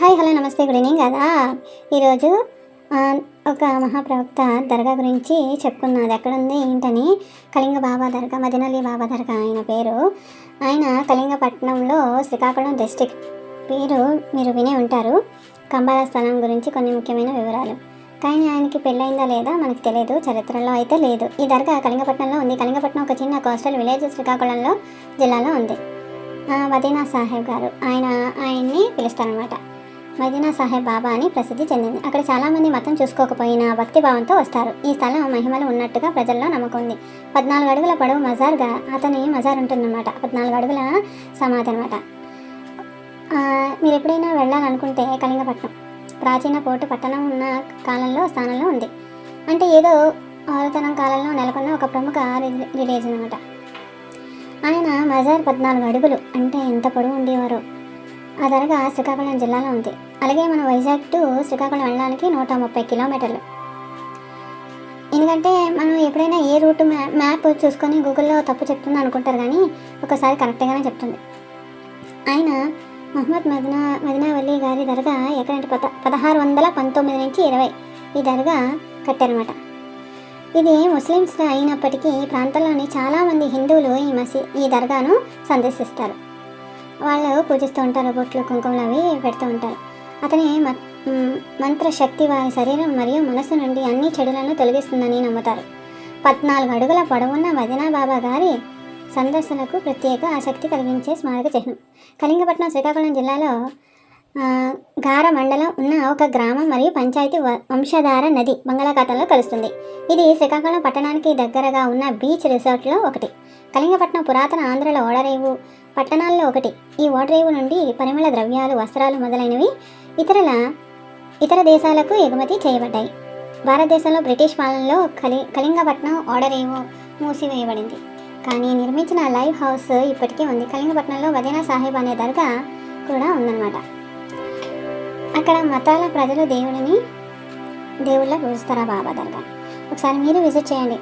Hi hello namaste good evening కదా ఈరోజు ఒక మహాప్రవక్త దర్గా గురించి చెప్పుకున్నది ఎక్కడుంది ఏంటని? కళింగ బాబా దర్గా మదినల్లి బాబా దర్గా ఆయన పేరు. ఆయన కళింగపట్నంలో శ్రీకాకుళం డిస్టిక్ పేరు మీరు వినే ఉంటారు. కంబాల స్థలం గురించి కొన్ని ముఖ్యమైన వివరాలు. కానీ ఆయనకి పెళ్ళైందా లేదా మనకు తెలియదు చరిత్రలో అయితే లేదు. ఈ దర్గా కళింగపట్నంలో ఉంది. కళింగపట్నం ఒక చిన్న కోస్టల్ విలేజ్ శ్రీకాకుళంలో జిల్లాలో ఉంది. మదీనా సాహెబ్ గారు. ఆయన ఆయన్ని పిలుస్తారనమాట మదీనా సాహెబ్ బాబా అని ప్రసిద్ధి చెందింది. అక్కడ చాలామంది మతం చూసుకోకపోయినా భక్తి భావంతో వస్తారు. ఈ స్థలం మహిమలు ఉన్నట్టుగా ప్రజల్లో నమ్మకం ఉంది. పద్నాలుగు అడుగుల పొడవు మజార్గా అతని మజార్ ఉంటుందన్నమాట. పద్నాలుగు అడుగుల సమాధి అనమాట మీరు ఎప్పుడైనా వెళ్ళాలనుకుంటే కళింగపట్నం. ప్రాచీన పోటు పట్టణం ఉన్న కాలంలో స్థానంలో ఉంది. అంటే ఏదో ఆరుతనం కాలంలో నెలకొన్న ఒక ప్రముఖ రిలీజ్ అనమాట ఆయన మజార్ పద్నాలుగు అడుగులు అంటే ఎంత పొడవు ఉండేవారో. ఆ దర్గా శ్రీకాకుళం జిల్లాలో ఉంది. అలాగే మన వైజాగ్ టు శ్రీకాకుళం వెళ్ళడానికి నూట ముప్పై కిలోమీటర్లు. ఎందుకంటే మనం ఎప్పుడైనా ఏ రూట్ మ్యా మ్యాప్ చూసుకొని గూగుల్లో తప్పు చెప్తుంది అనుకుంటారు కానీ ఒకసారి కరెక్ట్గానే చెప్తుంది. ఆయన మహమ్మద్ మదినా మదినావల్లి గారి దర్గా ఎక్కడంటే పద పదహారు వందల పంతొమ్మిది నుంచి ఇరవై ఈ దర్గా కట్టారనమాట ఇది ముస్లిమ్స్ అయినప్పటికీ ఈ ప్రాంతంలోని చాలామంది హిందువులు ఈ మసీ ఈ దర్గాను సందర్శిస్తారు. వాళ్ళు పూజిస్తూ ఉంటారు బొట్లు కుంకుమలు అవి పెడుతూ ఉంటారు. అతని మంత్రశక్తి వారి శరీరం మరియు మనసు నుండి అన్ని చెడులను తొలగిస్తుందని నమ్ముతారు. పద్నాలుగు అడుగుల పొడవున్న మదినా బాబా గారి సందర్శనకు ప్రత్యేక ఆసక్తి కలిగించే స్మారక చిహ్నం. కళింగపట్నం శ్రీకాకుళం జిల్లాలో గార మండలం ఉన్న ఒక గ్రామం మరియు పంచాయతీ వంశధార నది బంగాళాఖాతంలో కలుస్తుంది. ఇది శ్రీకాకుళం పట్టణానికి దగ్గరగా ఉన్న బీచ్ రిసార్ట్లో ఒకటి. కళింగపట్నం పురాతన ఆంధ్రలో ఓడరేవు పట్టణాల్లో ఒకటి. ఈ ఓడరేవు నుండి పరిమళ ద్రవ్యాలు వస్త్రాలు మొదలైనవి ఇతరుల ఇతర దేశాలకు ఎగుమతి చేయబడ్డాయి. భారతదేశంలో బ్రిటిష్ పాలనలో కలి కళింగపట్నం ఓడరేవు మూసివేయబడింది. కానీ నిర్మించిన లైవ్ హౌస్ ఇప్పటికీ ఉంది. కళింగపట్నంలో వదీనా సాహెబ్ అనే దర్గా కూడా ఉందన్నమాట. అక్కడ మతాల ప్రజలు దేవుడిని దేవుళ్ళ పూజిస్తారా బాబా దర్గా. ఒకసారి మీరు విజిట్ చేయండి.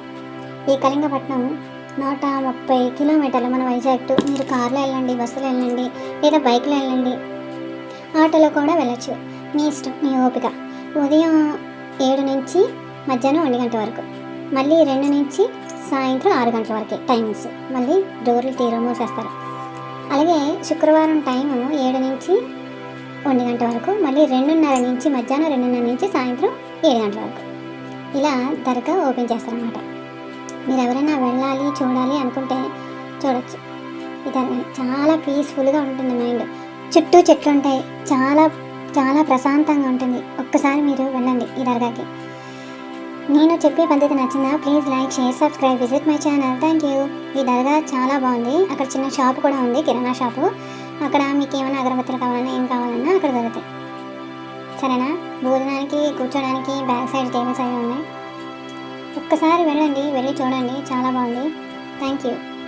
ఈ కళింగపట్నం నూట ముప్పై కిలోమీటర్లు మన వైజాగ్ టు. మీరు కార్లో వెళ్ళండి బస్సులో వెళ్ళండి లేదా బైక్లో వెళ్ళండి. ఆటోలో కూడా వెళ్ళచ్చు. మీ ఇష్టం మీ ఓపిక. ఉదయం ఏడు నుంచి మధ్యాహ్నం ఒంటి గంట వరకు. మళ్ళీ రెండు నుంచి సాయంత్రం ఆరు గంటల వరకే టైమింగ్స్. మళ్ళీ డోర్లు తీరు మూసేస్తారు. అలాగే శుక్రవారం టైము ఏడు నుంచి ఒంటి గంట వరకు. మళ్ళీ రెండున్నర నుంచి మధ్యాహ్నం రెండున్నర నుంచి సాయంత్రం ఏడు గంటల వరకు. ఇలా దర్గా ఓపెన్ చేస్తారన్నమాట. మీరు ఎవరైనా వెళ్ళాలి చూడాలి అనుకుంటే చూడొచ్చు. ఈ చాలా పీస్ఫుల్గా ఉంటుంది మైండ్. చుట్టూ చెట్లు ఉంటాయి. చాలా చాలా ప్రశాంతంగా ఉంటుంది. ఒక్కసారి మీరు వెళ్ళండి ఈ దర్గాకి. నేను చెప్పే పద్ధతి నచ్చిందా? Please like share subscribe visit my channel. Thank you. ఈ దర్గా చాలా బాగుంది. అక్కడ చిన్న షాప్ కూడా ఉంది కిరాణా షాపు. అక్కడ మీకు ఏమైనా అగరబత్తులు కావాలన్నా ఏం కావాలన్నా అక్కడ దొరుకుతాయి. సరేనా? భోజనానికి కూర్చోడానికి బ్యాక్ సైడ్ టేబుల్స్ అవి ఉన్నాయి. ఒక్కసారి వెళ్ళండి వెళ్ళి చూడండి. చాలా బాగుంది. Thank you.